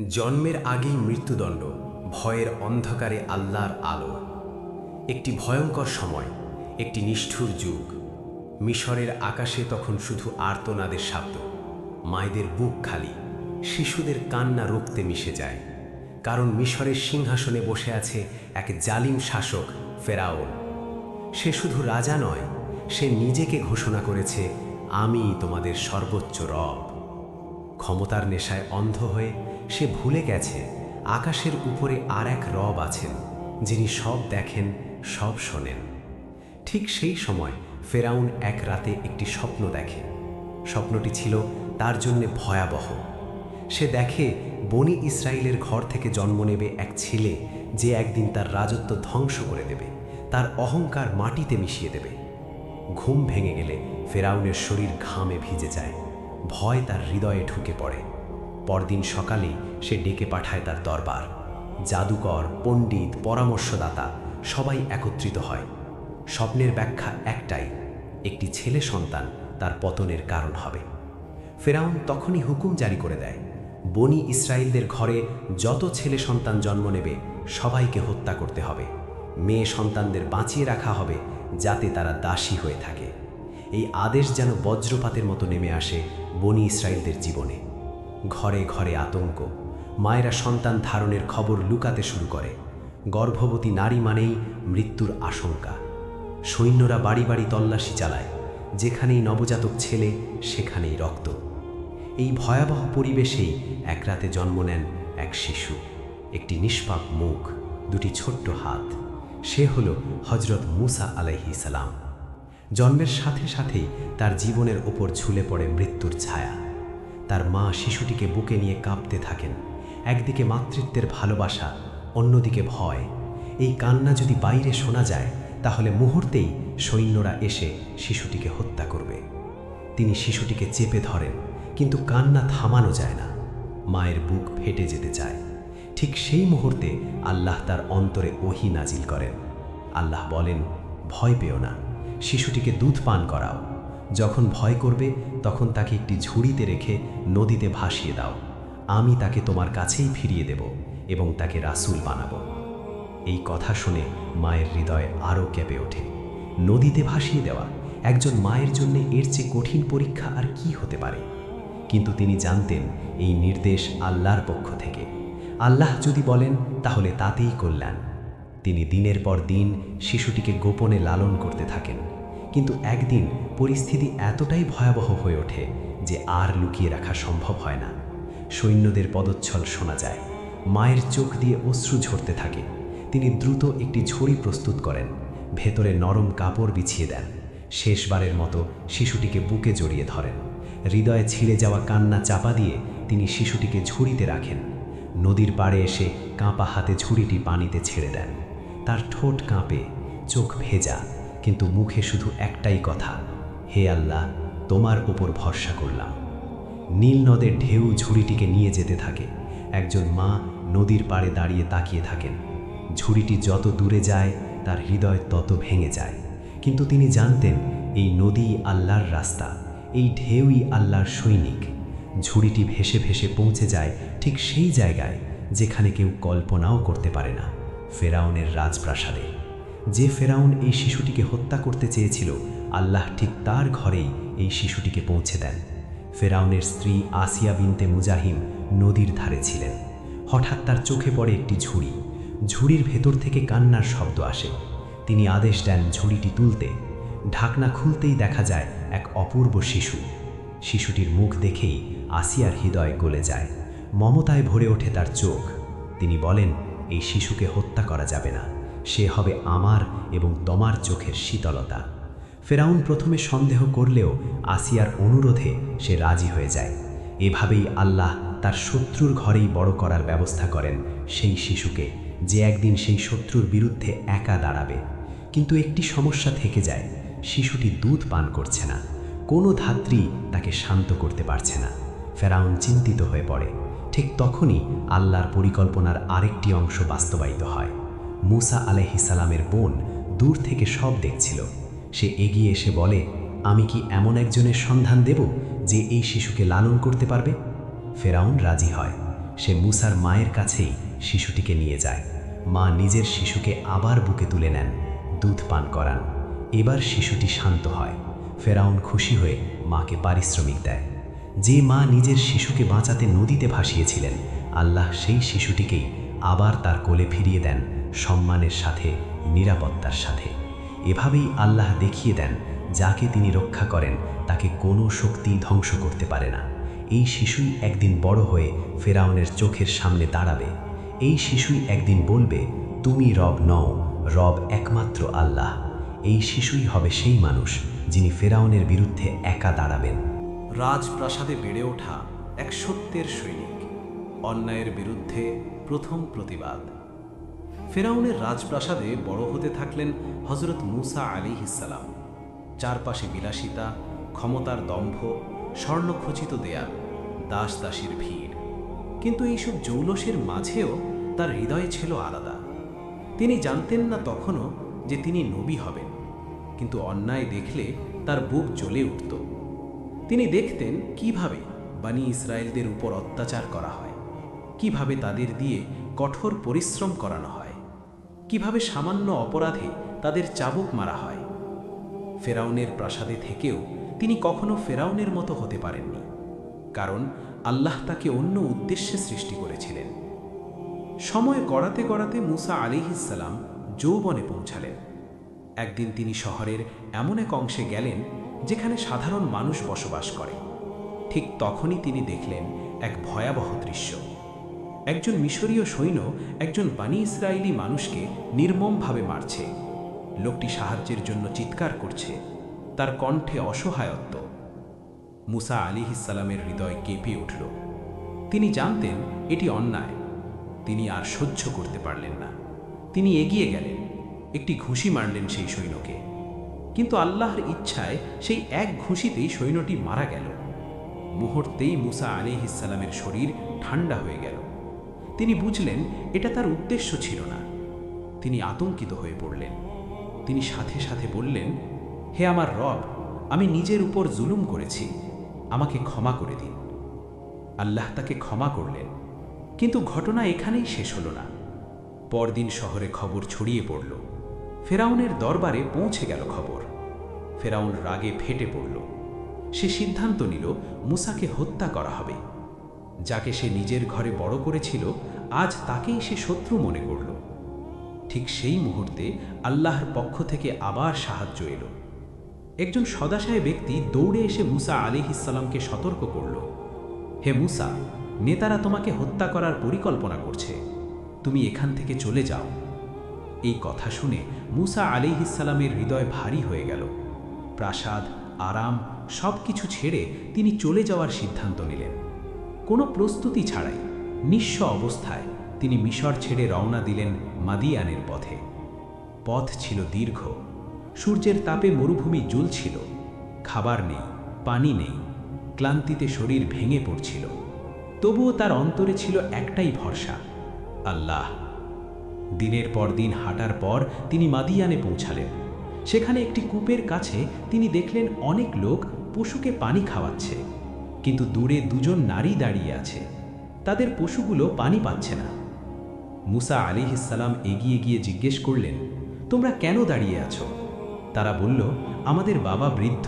জন্মের আগেই মৃত্যুদণ্ড, ভয়ের অন্ধকারে আল্লাহর আলো। একটি ভয়ঙ্কর সময়, একটি নিষ্ঠুর যুগ। মিশরের আকাশে তখন শুধু আর্তনাদের শব্দ, মায়েদের বুক খালি, শিশুদের কান্না রুখতে মিশে যায়। কারণ মিশরের সিংহাসনে বসে আছে এক জালিম শাসক ফেরাওন সে শুধু রাজা নয়, সে নিজেকে ঘোষণা করেছে, আমি তোমাদের সর্বোচ্চ রব। ক্ষমতার নেশায় অন্ধ হয়ে সে ভুলে গেছে, আকাশের উপরে আর এক রব আছেন, যিনি সব দেখেন, সব শোনেন। ঠিক সেই সময় ফেরাউন এক রাতে একটি স্বপ্ন দেখে। স্বপ্নটি ছিল তার জন্য ভয়াবহ। সে দেখে বনি ইসরায়েলের ঘর থেকে জন্ম নেবে এক ছেলে, যে একদিন তার রাজত্ব ধ্বংস করে দেবে, তার অহংকার মাটিতে মিশিয়ে দেবে। ঘুম ভেঙে গেলে ফেরাউনের শরীর ঘামে ভিজে যায়, ভয় তার হৃদয়ে ঢুকে পড়ে। পরদিন সকালেই সে ডেকে পাঠায় তার দরবার। জাদুকর, পণ্ডিত, পরামর্শদাতা সবাই একত্রিত হয়। স্বপ্নের ব্যাখ্যা একটাই, একটি ছেলে সন্তান তার পতনের কারণ হবে। ফেরাউন তখনই হুকুম জারি করে দেয়, বনি ইসরায়েলদের ঘরে যত ছেলে সন্তান জন্ম নেবে, সবাইকে হত্যা করতে হবে। মেয়ে সন্তানদের বাঁচিয়ে রাখা হবে যাতে তারা দাসী হয়ে থাকে। এই আদেশ যেন বজ্রপাতের মতো নেমে আসে বনি ইসরায়েলদের জীবনে। ঘরে ঘরে আতঙ্ক। মায়েরা সন্তান ধারণের খবর লুকাতে শুরু করে। গর্ভবতী নারী মানেই মৃত্যুর আশঙ্কা। সৈন্যরা বাড়ি বাড়ি তল্লাশি চালায়। যেখানেই নবজাতক ছেলে, সেখানেই রক্ত। এই ভয়াবহ পরিবেশেই এক রাতে জন্ম নেন এক শিশু। একটি নিষ্পাপ মুখ, দুটি ছোট্ট হাত। সে হল হজরত মুসা আলাইহি সালাম। জন্মের সাথে সাথেই তার জীবনের ওপর ঝুলে পড়ে মৃত্যুর ছায়া। তার মা শিশুটিকে বুকে নিয়ে কাঁপতে থাকেন। একদিকে মাতৃত্বের ভালোবাসা, অন্যদিকে ভয়। এই কান্না যদি বাইরে শোনা যায়, তাহলে মুহূর্তেই সৈন্যরা এসে শিশুটিকে হত্যা করবে। তিনি শিশুটিকে চেপে ধরেন, কিন্তু কান্না থামানো যায় না। মায়ের বুক ফেটে যেতে চায়। ঠিক সেই মুহূর্তে আল্লাহ তার অন্তরে ওহি নাজিল করেন। আল্লাহ বলেন, ভয় পেও না। শিশুটিকে দুধ পান করাও। যখন ভয় করবে, তখন তাকে একটি ঝুড়িতে রেখে নদীতে ভাসিয়ে দাও। আমি তাকে তোমার কাছেই ফিরিয়ে দেব এবং তাকে রাসূল বানাবো। এই কথা শুনে মায়ের হৃদয় আরও কেঁপে ওঠে। নদীতে ভাসিয়ে দেওয়া, একজন মায়ের জন্য এর চেয়ে কঠিন পরীক্ষা আর কি হতে পারে? কিন্তু তিনি জানতেন এই নির্দেশ আল্লাহর পক্ষ থেকে। আল্লাহ যদি বলেন, তাহলে তাতেই কল্যাণ। তিনি দিনের পর দিন শিশুটিকে গোপনে লালন করতে থাকেন। কিন্তু একদিন পরিস্থিতি এতটাই ভয়াবহ হয়ে ওঠে যে আর লুকিয়ে রাখা সম্ভব হয় না। সৈন্যদের পদচ্ছল শোনা যায়। মায়ের চোখ দিয়ে অশ্রু ঝরতে থাকে। তিনি দ্রুত একটি ঝুড়ি প্রস্তুত করেন। ভেতরে নরম কাপড় বিছিয়ে দেন। শেষবারের মতো শিশুটিকে বুকে জড়িয়ে ধরেন। হৃদয়ে ছিঁড়ে যাওয়া কান্না চাপা দিয়ে তিনি শিশুটিকে ঝুড়িতে রাখেন। নদীর পাড়ে এসে কাঁপা হাতে ঝুড়িটি পানিতে ছেড়ে দেন। তার ঠোঁট কাঁপে, চোখ ভেজা। কিন্তু মুখে শুধু একটাই কথা, হে আল্লাহ, তোমার উপর ভরসা করলাম। নীল নদের ঢেউ ঝুড়িটিকে নিয়ে যেতে থাকে। একজন মা নদীর পাড়ে দাঁড়িয়ে তাকিয়ে থাকেন। ঝুড়িটি যত দূরে যায়, তার হৃদয় তত ভেঙে যায়। কিন্তু তিনি জানতেন, এই নদী আল্লাহর রাস্তা, এই ঢেউই আল্লাহর সৈনিক। ঝুড়িটি ভেসে ভেসে পৌঁছে যায় ঠিক সেই জায়গায়, যেখানে কেউ কল্পনাও করতে পারে না, ফেরাউনের রাজপ্রাসাদে। যে ফেরাউন এই শিশুটিকে হত্যা করতে চেয়েছিল, আল্লাহ ঠিক তার ঘরেই এই শিশুটিকে পৌঁছে দেন। ফেরাউনের স্ত্রী আসিয়া বিনতে মুজাহিম নদীর ধারে ছিলেন। হঠাৎ তার চোখে পড়ে একটি ঝুড়ি। ঝুড়ির ভেতর থেকে কান্নার শব্দ আসে। তিনি আদেশ দেন ঝুড়িটি তুলতে। ঢাকনা খুলতেই দেখা যায় এক অপূর্ব শিশু। শিশুটির মুখ দেখেই আসিয়ার হৃদয় গলে যায়। মমতায় ভরে ওঠে তার চোখ। তিনি বলেন, এই শিশুকে হত্যা করা যাবে না। সে হবে আমার এবং তোমার চোখের শীতলতা। ফেরাউন প্রথমে সন্দেহ করলেও আসিয়ার অনুরোধে সে রাজি হয়ে যায়। এভাবেই আল্লাহ তার শত্রুর ঘরেই বড় করার ব্যবস্থা করেন সেই শিশুকে, যে একদিন সেই শত্রুর বিরুদ্ধে একা দাঁড়াবে। কিন্তু একটি সমস্যা থেকে যায়, শিশুটি দুধ পান করছে না, কোনো ধাত্রী তাকে শান্ত করতে পারছে না। ফেরাউন চিন্তিত হয়ে পড়ে। ঠিক তখনই আল্লাহর পরিকল্পনার আরেকটি অংশ বাস্তবায়িত হয়। মুসা আলহিসালামের বোন দূর থেকে সব দেখছিল। সে এগিয়ে এসে বলে, আমি কি এমন একজনের সন্ধান দেব যে এই শিশুকে লালন করতে পারবে? ফেরাউন রাজি হয়। সে মুসার মায়ের কাছেই শিশুটিকে নিয়ে যায়। মা নিজের শিশুকে আবার বুকে তুলে নেন, দুধ পান করান। এবার শিশুটি শান্ত হয়। ফেরাউন খুশি হয়ে মাকে পারিশ্রমিক দেয়। যে মা নিজের শিশুকে বাঁচাতে নদীতে ভাসিয়েছিলেন, আল্লাহ সেই শিশুটিকেই আবার তার কোলে ফিরিয়ে দেন সম্মানের সাথে, নিরাপত্তার সাথে। এভাবেই আল্লাহ দেখিয়ে দেন, যাকে তিনি রক্ষা করেন, তাকে কোনো শক্তি ধ্বংস করতে পারে না। এই শিশুই একদিন বড় হয়ে ফেরাউনের চোখের সামনে দাঁড়াবে। এই শিশুই একদিন বলবে, তুমি রব নও, রব একমাত্র আল্লাহ। এই শিশুই হবে সেই মানুষ, যিনি ফেরাউনের বিরুদ্ধে একা দাঁড়াবেন। রাজপ্রাসাদে বেড়ে ওঠা এক সত্যের সৈনিক। অন্যায়ের বিরুদ্ধে প্রথম প্রতিবাদ। ফেরাউনের রাজপ্রাসাদে বড় হতে থাকলেন হজরত মুসা আলী ইসালাম চারপাশে বিলাসিতা, ক্ষমতার দম্ভ, স্বর্ণখচিত দেয়াল দাস দাসীর ভিড়। কিন্তু এইসব জৌলসের মাঝেও তার হৃদয় ছিল আলাদা। তিনি জানতেন না তখনও যে তিনি নবী হবেন, কিন্তু অন্যায় দেখলে তার বুক জ্বলে উঠত। তিনি দেখতেন কীভাবে বানি ইসরায়েলদের উপর অত্যাচার করা হয়, কীভাবে তাদের দিয়ে কঠোর পরিশ্রম করানো হয়। কীভাবে সামান্য অপরাধে তাদের চাবুক মারা হয়। ফেরাউনের প্রাসাদে থেকেও তিনি কখনো ফেরাউনের মতো হতে পারেননি, কারণ আল্লাহ তাকে অন্য উদ্দেশ্যে সৃষ্টি করেছিলেন। সময় গড়াতে গড়াতে মুসা আলিহিসাল্লাম যৌবনে পৌঁছালেন। একদিন তিনি শহরের এমন এক অংশে গেলেন যেখানে সাধারণ মানুষ বসবাস করে। ঠিক তখনই তিনি দেখলেন এক ভয়াবহ দৃশ্য। একজন মিশরীয় সৈন্য একজন বানি ইসরায়েলি মানুষকে নির্মমভাবে মারছে। লোকটি সাহায্যের জন্য চিৎকার করছে। তার কণ্ঠে অসহায়ত্ব। মুসা আলিহিসাল্লামের হৃদয় কেঁপে উঠল। তিনি জানতেন এটি অন্যায়। তিনি আর সহ্য করতে পারলেন না। তিনি এগিয়ে গেলেন। একটি ঘুষি মারলেন সেই সৈন্যকে। কিন্তু আল্লাহর ইচ্ছায় সেই এক ঘুষিতেই সৈন্যটি মারা গেল। মুহূর্তেই মুসা আলিহিসাল্লামের শরীর ঠান্ডা হয়ে গেল। তিনি বুঝলেন এটা তার উদ্দেশ্য ছিল না। তিনি আতঙ্কিত হয়ে পড়লেন। তিনি সাথে সাথে বললেন, হে আমার রব, আমি নিজের উপর জুলুম করেছি। আমাকে ক্ষমা করে দিন। আল্লাহ তাকে ক্ষমা করলেন। কিন্তু ঘটনা এখানেই শেষ হল না। পরদিন শহরে খবর ছড়িয়ে পড়ল। ফেরাউনের দরবারে পৌঁছে গেল খবর। ফেরাউন রাগে ফেটে পড়ল। সে সিদ্ধান্ত নিল, মুসাকে হত্যা করা হবে। যাকে সে নিজের ঘরে বড় করেছিল, আজ তাকেই সে শত্রু মনে করল। ঠিক সেই মুহূর্তে আল্লাহর পক্ষ থেকে আবার সাহায্য এলো। একজন সদাশায় ব্যক্তি দৌড়ে এসে মুসা আলিহিসাল্লামকে সতর্ক করল। হে মুসা, নেতারা তোমাকে হত্যা করার পরিকল্পনা করছে। তুমি এখান থেকে চলে যাও। এই কথা শুনে মুসা আলিহিসাল্লামের হৃদয় ভারী হয়ে গেল। প্রাসাদ, আরাম সব কিছু ছেড়ে তিনি চলে যাওয়ার সিদ্ধান্ত নিলেন। কোনো প্রস্তুতি ছাড়াই নিঃস্ব অবস্থায় তিনি মিশর ছেড়ে রওনা দিলেন মাদিয়ানের পথে। পথ ছিল দীর্ঘ। সূর্যের তাপে মরুভূমি জ্বলছিল। খাবার নেই, পানি নেই, ক্লান্তিতে শরীর ভেঙে পড়ছিল। তবুও তার অন্তরে ছিল একটাই ভরসা, আল্লাহ। দিনের পর দিন হাঁটার পর তিনি মাদিয়ানে পৌঁছালেন। সেখানে একটি কূপের কাছে তিনি দেখলেন অনেক লোক পশুকে পানি খাওয়াচ্ছে। কিন্তু দূরে দুজন নারী দাঁড়িয়ে আছে। তাদের পশুগুলো পানি পাচ্ছে না। মুসা আলিহিসাল্লাম এগিয়ে গিয়ে জিজ্ঞেস করলেন, তোমরা কেন দাঁড়িয়ে আছো? তারা বলল, আমাদের বাবা বৃদ্ধ।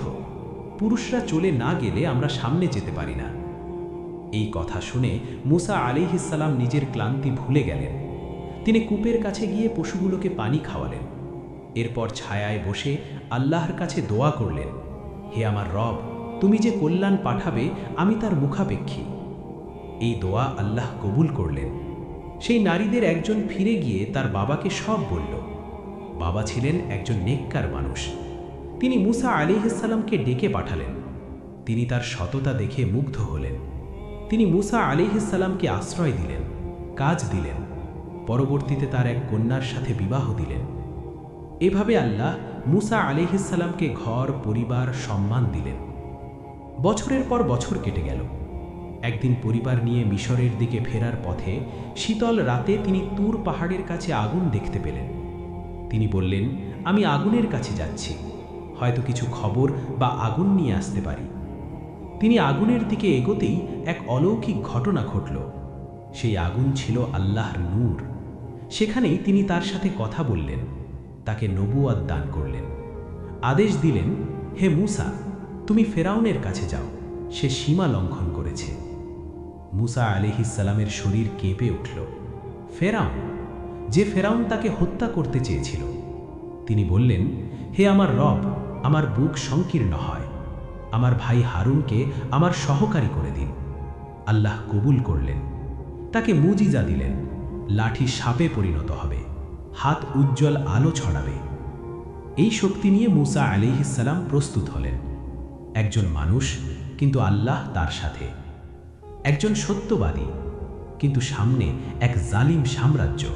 পুরুষরা চলে না গেলে আমরা সামনে যেতে পারি না। এই কথা শুনে মুসা আলিহিসাল্লাম নিজের ক্লান্তি ভুলে গেলেন। তিনি কূপের কাছে গিয়ে পশুগুলোকে পানি খাওয়ালেন। এরপর ছায়ায় বসে আল্লাহর কাছে দোয়া করলেন, হে আমার রব তুমি যে কল্যাণ পাঠাবে, আমি তার মুখাপেক্ষী। এই দোয়া আল্লাহ কবুল করলেন। সেই নারীদের একজন ফিরে গিয়ে তার বাবাকে সব বলল। বাবা ছিলেন একজন নেককার মানুষ। তিনি মুসা আলিহাসাল্লামকে ডেকে পাঠালেন। তিনি তার সততা দেখে মুগ্ধ হলেন। তিনি মুসা আলিহাসাল্লামকে আশ্রয় দিলেন, কাজ দিলেন। পরবর্তীতে তার এক কন্যার সাথে বিবাহ দিলেন। এভাবে আল্লাহ মুসা আলিহাসাল্লামকে ঘর, পরিবার, সম্মান দিলেন। বছরের পর বছর কেটে গেল। একদিন পরিবার নিয়ে মিশরের দিকে ফেরার পথে শীতল রাতে তিনি তুর পাহাড়ের কাছে আগুন দেখতে পেলেন। তিনি বললেন, আমি আগুনের কাছে যাচ্ছি। হয়তো কিছু খবর বা আগুন নিয়ে আসতে পারি। তিনি আগুনের দিকে এগোতেই এক অলৌকিক ঘটনা ঘটল। সেই আগুন ছিল আল্লাহর নূর। সেখানেই তিনি তার সাথে কথা বললেন। তাকে নবুয়াদ দান করলেন। আদেশ দিলেন, হে মুসা তুমি ফেরাউনের কাছে যাও। সে সীমা লঙ্ঘন করেছে। মুসা আলিহিসাল্লামের শরীর কেঁপে উঠল। ফেরাউন, যে ফেরাউন তাকে হত্যা করতে চেয়েছিল, তিনি বললেন, হে আমার রব, আমার বুক সংকীর্ণ হয়। আমার ভাই হারুনকে আমার সহকারী করে দিন। আল্লাহ কবুল করলেন। তাকে মুজিজা দিলেন। লাঠি সাপে পরিণত হবে। হাত উজ্জ্বল আলো ছড়াবে। এই শক্তি নিয়ে মুসা আলিহিসাল্লাম প্রস্তুত হলেন। একজন মানুষ, কিন্তু আল্লাহ তার সাথে। একজন সত্যবাদী, কিন্তু সামনে এক জালিম সাম্রাজ্য।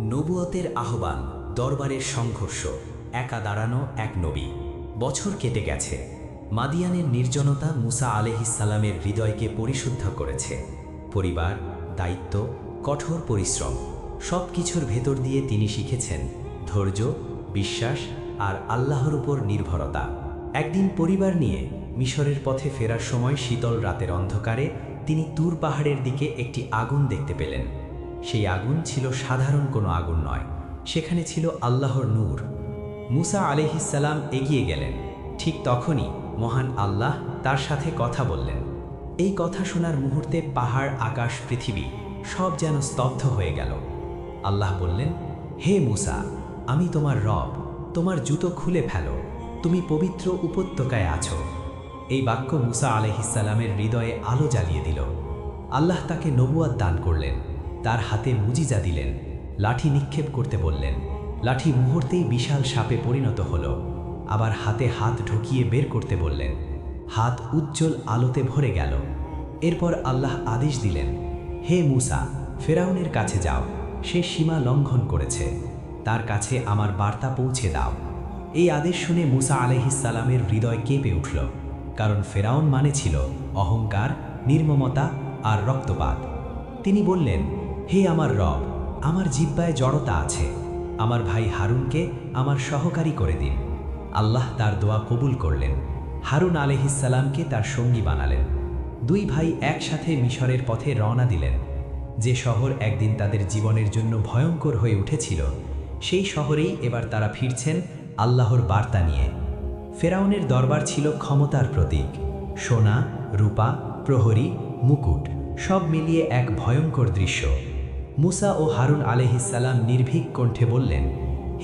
নবুয়তের আহ্বান, দরবারের সংঘর্ষ, একা দাঁড়ানো এক নবী। বছর কেটে গেছে। মাদিয়ানের নির্জনতা মুসা আলহিসাল্লামের হৃদয়কে পরিশুদ্ধ করেছে। পরিবার, দায়িত্ব, কঠোর পরিশ্রম সব কিছুর ভেতর দিয়ে তিনি শিখেছেন ধৈর্য, বিশ্বাস আর আল্লাহর উপর নির্ভরতা। একদিন পরিবার নিয়ে মিশরের পথে ফেরার সময় শীতল রাতের অন্ধকারে তিনি তুর পাহাড়ের দিকে একটি আগুন দেখতে পেলেন। সেই আগুন ছিল সাধারণ কোনো আগুন নয়, সেখানে ছিল আল্লাহর নূর। মুসা আলিহিসাল্লাম এগিয়ে গেলেন। ঠিক তখনই মহান আল্লাহ তার সাথে কথা বললেন। এই কথা শোনার মুহূর্তে পাহাড়, আকাশ, পৃথিবী সব যেন স্তব্ধ হয়ে গেল। আল্লাহ বললেন, হে মুসা, আমি তোমার রব, তোমার জুতো খুলে ফেলো। তুমি পবিত্র উপত্যকায় আছো। এই বাক্য মুসা আলহিসাল্লামের হৃদয়ে আলো জ্বালিয়ে দিল। আল্লাহ তাকে নবুয়াদ দান করলেন। তার হাতে মুজিজা দিলেন। লাঠি নিক্ষেপ করতে বললেন। লাঠি মুহূর্তেই বিশাল সাপে পরিণত হল। আবার হাতে হাত ঢুকিয়ে বের করতে বললেন। হাত উজ্জ্বল আলোতে ভরে গেল। এরপর আল্লাহ আদেশ দিলেন, হে মুসা, ফেরাউনের কাছে যাও। সে সীমা লঙ্ঘন করেছে। তার কাছে আমার বার্তা পৌঁছে দাও। এই আদেশ শুনে মুসা আলহিসাল্লামের হৃদয় কেঁপে উঠল, কারণ ফেরাউন মানে ছিল অহংকার, নির্মমতা আর রক্তপাত। তিনি বললেন, হে আমার রব, আমার জিব্বায় জড়তা আছে। আমার ভাই হারুনকে আমার সহকারী করে দিন। আল্লাহ তার দোয়া কবুল করলেন। হারুন আলহিসাল্লামকে তার সঙ্গী বানালেন। দুই ভাই একসাথে মিশরের পথে রওনা দিলেন। যে শহর একদিন তাদের জীবনের জন্য ভয়ঙ্কর হয়ে উঠেছিল, সেই শহরেই এবার তারা ফিরছেন আল্লাহর বার্তা নিয়ে। ফেরাউনের দরবার ছিল ক্ষমতার প্রতীক। সোনা, রূপা, প্রহরী, মুকুট, সব মিলিয়ে এক ভয়ঙ্কর দৃশ্য। মুসা ও হারুন আলহিসাল্লাম নির্ভীক কণ্ঠে বললেন,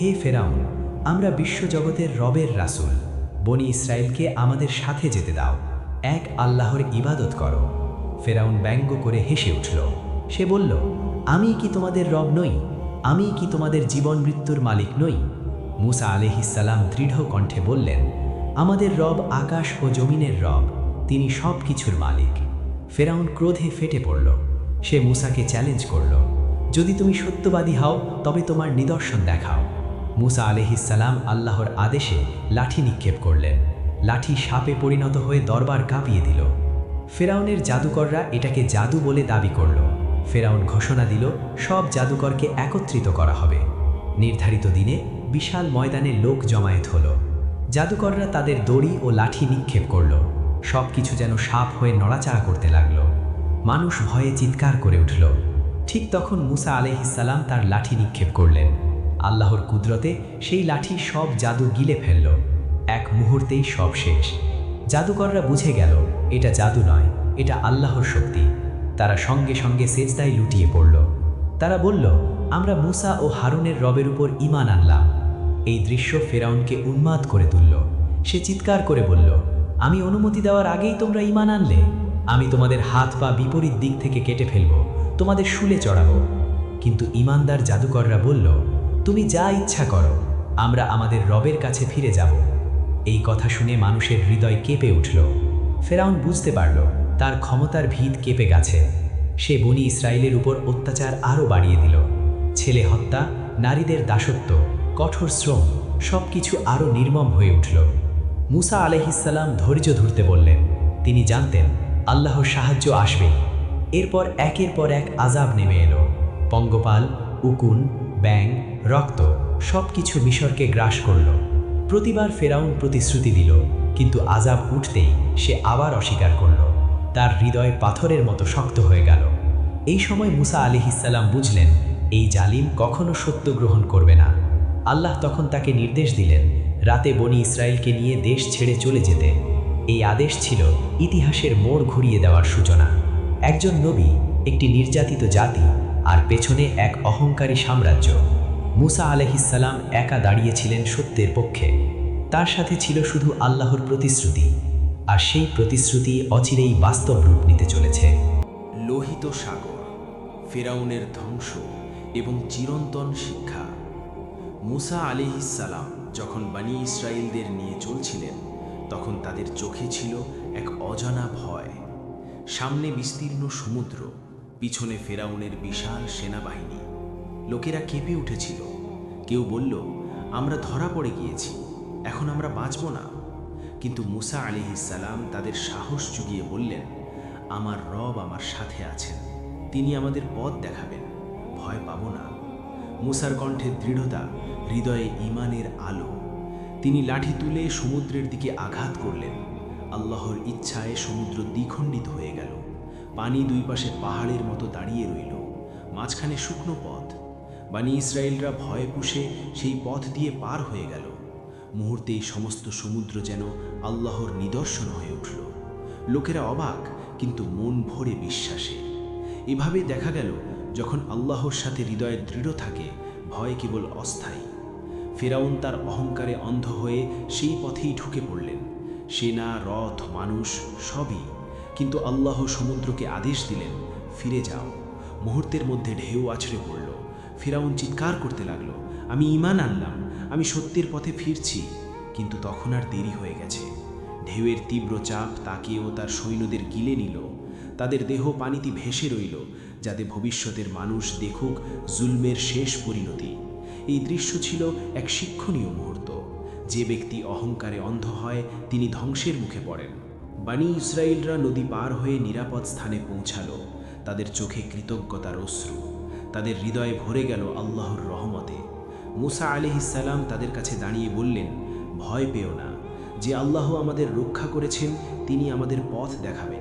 হে ফেরাউন, আমরা বিশ্বজগতের রবের রাসূল। বনি ইসরায়েলকে আমাদের সাথে যেতে দাও। এক আল্লাহর ইবাদত করো। ফেরাউন ব্যঙ্গ করে হেসে উঠল। সে বলল, আমি কি তোমাদের রব নই? আমি কি তোমাদের জীবন মৃত্যুর মালিক নই? মুসা আলহিসাল্লাম দৃঢ় কণ্ঠে বললেন, আমাদের রব আকাশ ও জমিনের রব, তিনি সব কিছুর মালিক। ফেরাউন ক্রোধে ফেটে পড়ল। সে মুসাকে চ্যালেঞ্জ করল, যদি তুমি সত্যবাদী হও, তবে তোমার নিদর্শন দেখাও। মুসা আলহিসাল্লাম আল্লাহর আদেশে লাঠি নিক্ষেপ করলেন। লাঠি সাপে পরিণত হয়ে দরবার কাঁপিয়ে দিল। ফেরাউনের জাদুকররা এটাকে জাদু বলে দাবি করল। ফেরাউন ঘোষণা দিল, সব জাদুকরকে একত্রিত করা হবে। নির্ধারিত দিনে বিশাল ময়দানে লোক জমায়েত হলো। জাদুকররা তাদের দড়ি ও লাঠি নিক্ষেপ করল। সব কিছু যেন সাপ হয়ে নড়াচাড়া করতে লাগল। মানুষ ভয়ে চিৎকার করে উঠল। ঠিক তখন মুসা আলহিসাল্লাম তার লাঠি নিক্ষেপ করলেন। আল্লাহর কুদরতে সেই লাঠি সব জাদু গিলে ফেলল। এক মুহূর্তেই সব শেষ। জাদুকররা বুঝে গেল, এটা জাদু নয়, এটা আল্লাহর শক্তি। তারা সঙ্গে সঙ্গে সেজদায় লুটিয়ে পড়ল। তারা বলল, আমরা মুসা ও হারুনের রবের উপর ইমান আনলাম। এই দৃশ্য ফেরাউনকে উন্মাদ করে তুলল। সে চিৎকার করে বলল, আমি অনুমতি দেওয়ার আগেই তোমরা ইমান আনলে। আমি তোমাদের হাত পা বিপরীত দিক থেকে কেটে ফেলব, তোমাদের শুলে চড়াবো। কিন্তু ইমানদার জাদুকররা বলল, তুমি যা ইচ্ছা করো, আমরা আমাদের রবের কাছে ফিরে যাব। এই কথা শুনে মানুষের হৃদয় কেঁপে উঠল। ফেরাউন বুঝতে পারল, তার ক্ষমতার ভিত কেঁপে গেছে। সে বনি ইসরায়েলের উপর অত্যাচার আরও বাড়িয়ে দিল। ছেলে হত্যা, নারীদের দাসত্ব কঠোর শ্রম সব কিছু আরও নির্মম হয়ে উঠল। মুসা আলহিসাল্লাম ধৈর্য ধরতে বললেন, তিনি জানতেন আল্লাহর সাহায্য আসবে। এরপর একের পর এক আজাব নেমে এলো। পঙ্গপাল, উকুন ব্যাং রক্ত সব কিছু মিশরকে গ্রাস করল। প্রতিবার ফেরাউন প্রতিশ্রুতি দিল, কিন্তু আজাব উঠতেই সে আবার অস্বীকার করল। তার হৃদয় পাথরের মতো শক্ত হয়ে গেল। এই সময় মুসা আলিহিসাল্লাম বুঝলেন, এই জালিম কখনো সত্য গ্রহণ করবে না। আল্লাহ তখন তাকে নির্দেশ দিলেন, রাতে বনি ইসরায়েলকে নিয়ে দেশ ছেড়ে চলে যেতে। এই আদেশ ছিল ইতিহাসের মোড় ঘুরিয়ে দেওয়ার সূচনা। একজন নবী, একটি নির্যাতিত জাতি আর পেছনে এক অহংকারী সাম্রাজ্য। মুসা আলহিসাল্লাম একা দাঁড়িয়েছিলেন সত্যের পক্ষে। তার সাথে ছিল শুধু আল্লাহর প্রতিশ্রুতি, আর সেই প্রতিশ্রুতি অচিরেই বাস্তব রূপ নিতে চলেছে। লোহিত সাগর, ফেরাউনের ধ্বংস এবং চিরন্তন শিক্ষা মুসা আলিহিসাল্লাম যখন বানি ইসরায়েলদের নিয়ে চলছিলেন, তখন তাদের চোখে ছিল এক অজানা ভয়। সামনে বিস্তীর্ণ সমুদ্র, পিছনে ফেরাউনের বিশাল সেনাবাহিনী। লোকেরা কেঁপে উঠেছিল। কেউ বলল, আমরা ধরা পড়ে গিয়েছি, এখন আমরা বাঁচব না। কিন্তু মুসা আলিহিসাল্লাম তাদের সাহস জুগিয়ে বললেন, আমার রব আমার সাথে আছেন, তিনি আমাদের পথ দেখাবেন, ভয় পাব না। মুসার কণ্ঠে দৃঢ়তা হৃদয়ে ইমানের আলো। তিনি লাঠি তুলে সমুদ্রের দিকে আঘাত করলেন। আল্লাহর ইচ্ছায় সমুদ্র দ্বিখণ্ডিত হয়ে গেল। পানি দুই পাশে পাহাড়ের মতো দাঁড়িয়ে রইল। মাঝখানে শুকনো পথ। বানি ইসরায়েলরা ভয়ে পুষে সেই পথ দিয়ে পার হয়ে গেল। মুহূর্তেই সমস্ত সমুদ্র যেন আল্লাহর নিদর্শন হয়ে উঠল। লোকেরা অবাক, কিন্তু মন ভরে বিশ্বাসে। এভাবে দেখা গেল, যখন আল্লাহর সাথে হৃদয়ে দৃঢ় থাকে, ভয় কেবল অস্থায়ী। ফেরাউন তার অহংকারে অন্ধ হয়ে সেই পথেই ঢুকে পড়লেন। সেনা, রথ, মানুষ সবই। কিন্তু আল্লাহ সমুদ্রকে আদেশ দিলেন, ফিরে যাও। মুহূর্তের মধ্যে ঢেউ আছড়ে পড়ল। ফেরাউন চিৎকার করতে লাগল, আমি ইমান আনলাম, আমি সত্যের পথে ফিরছি। কিন্তু তখন আর দেরি হয়ে গেছে। ঢেউয়ের তীব্র চাপ তাকেও তার সৈন্যদের গিলে নিল। তাদের দেহ পানিতে ভেসে রইল, যাতে ভবিষ্যতের মানুষ দেখুক জুলমের শেষ পরিণতি। এই দৃশ্য ছিল এক শিক্ষণীয় মুহূর্ত। যে ব্যক্তি অহংকারে অন্ধ হয়, তিনি ধ্বংসের মুখে পড়েন। বানি ইসরায়েলরা নদী পার হয়ে নিরাপদ স্থানে পৌঁছালো। তাদের চোখে কৃতজ্ঞতার অশ্রু। তাদের হৃদয়ে ভরে গেল আল্লাহর রহমতে। মুসা আলিহিসাল্লাম তাদের কাছে দাঁড়িয়ে বললেন, ভয় পেও না। যে আল্লাহ আমাদের রক্ষা করেছেন, তিনি আমাদের পথ দেখাবেন।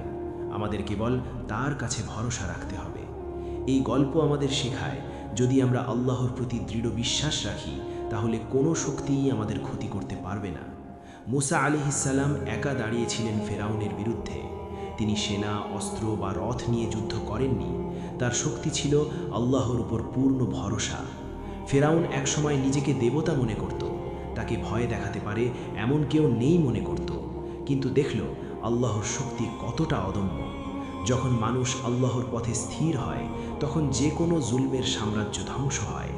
আমাদের কেবল তার কাছে ভরসা রাখতে হবে। এই গল্প আমাদের শেখায় যদি আমরা আল্লাহর প্রতি দৃঢ় বিশ্বাস রাখি, তাহলে কোনো শক্তিই আমাদের ক্ষতি করতে পারবে না। মুসা আলিহিসাল্লাম একা দাঁড়িয়েছিলেন ফেরাউনের বিরুদ্ধে। তিনি সেনা, অস্ত্র বা রথ নিয়ে যুদ্ধ করেননি। তার শক্তি ছিল আল্লাহর উপর পূর্ণ ভরসা। ফেরাউন একসময় নিজেকে দেবতা মনে করত। তাকে ভয় দেখাতে পারে এমন কেউ নেই মনে করত। কিন্তু দেখল, আল্লাহর শক্তি কতটা অদম্য। যখন মানুষ আল্লাহর পথে স্থির হয় তখন যে কোনো জুলমের সাম্রাজ্য ধ্বংস হয়।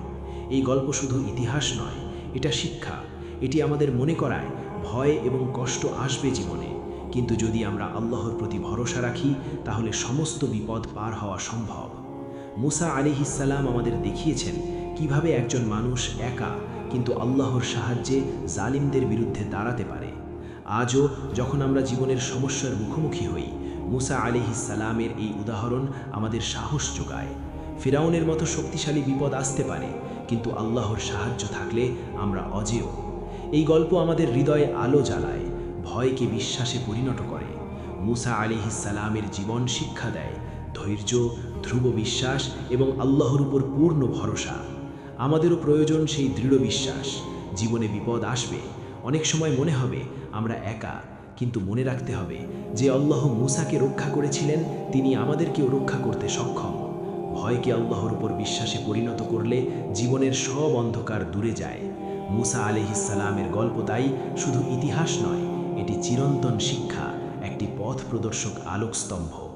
এই গল্প শুধু ইতিহাস নয়, এটা শিক্ষা। এটি আমাদের মনে করায় ভয় এবং কষ্ট আসবে জীবনে। কিন্তু যদি আমরা আল্লাহর প্রতি ভরসা রাখি, তাহলে সমস্ত বিপদ পার হওয়া সম্ভব। মুসা আলিহিসাল্লাম আমাদের দেখিয়েছেন কীভাবে একজন মানুষ একা, কিন্তু আল্লাহর সাহায্যে জালিমদের বিরুদ্ধে দাঁড়াতে পারে। আজও যখন আমরা জীবনের সমস্যার মুখোমুখি হই মুসা আলিহিসাল্লামের এই উদাহরণ আমাদের সাহস যোগায়। ফিরাউনের মতো শক্তিশালী বিপদ আসতে পারে, কিন্তু আল্লাহর সাহায্য থাকলে আমরা অজেয়। এই গল্প আমাদের হৃদয়ে আলো জ্বালায়, ভয়কে বিশ্বাসে পরিণত করে। মুসা আলিহিসাল্লামের জীবন শিক্ষা দেয়, ধৈর্য, ধ্রুব বিশ্বাস এবং আল্লাহর উপর পূর্ণ ভরসা। আমাদেরও প্রয়োজন সেই দৃঢ় বিশ্বাস। জীবনে বিপদ আসবে, অনেক সময় মনে হবে আমরা একা। কিন্তু মনে রাখতে হবে যে আল্লাহ মুসাকে রক্ষা করেছিলেন, তিনি আমাদেরকেও রক্ষা করতে সক্ষম। ভয়কে আল্লাহর উপর বিশ্বাসে পরিণত করলে জীবনের সব অন্ধকার দূরে যায়। মুসা আলিহিসালামের গল্প তাই শুধু ইতিহাস নয়, এটি চিরন্তন শিক্ষা, একটি পথ প্রদর্শক আলোকস্তম্ভ।